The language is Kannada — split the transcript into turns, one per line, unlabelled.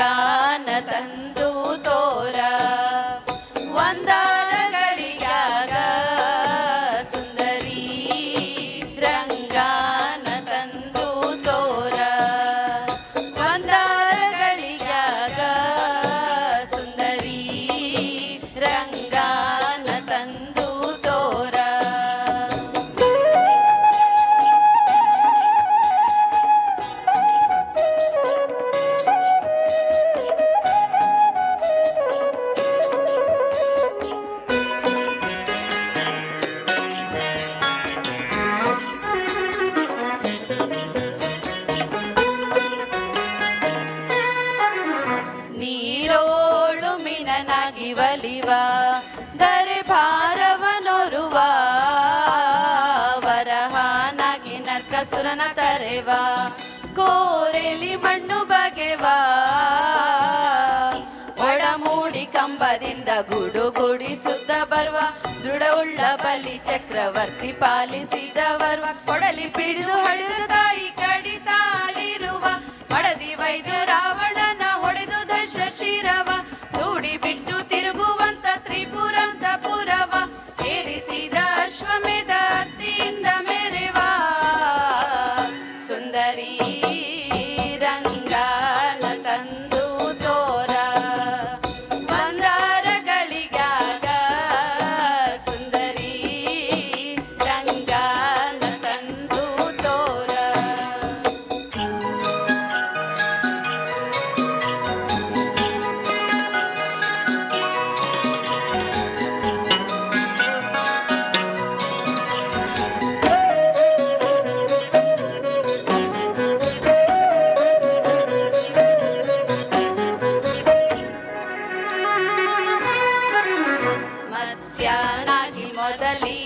ಜ್ಞಾನ ತಂದ ಚಂದ್ರನ ತರೆವ, ಕೋರೆಲಿ ಮಣ್ಣು ಬಗೆವಾ. ಒಡಮೂಡಿ ಕಂಬದಿಂದ ಗುಡುಗುಡಿ ಸುದ್ದ ಬರುವ, ದೃಢವುಳ್ಳ ಬಲಿ ಚಕ್ರವರ್ತಿ ಪಾಲಿಸಿದ ಬರುವ ಕೊಡಲಿ ಪಿಡಿದು ಹಳಿದು ತಾಯಿ ಕಡಿತಾಲಿರುವ ಮಡದಿ ವೈದ್ಯ ರಾವಣನ ಹೊಡೆದು ದಶ ಶಿರವ. ಮೊದಲೇ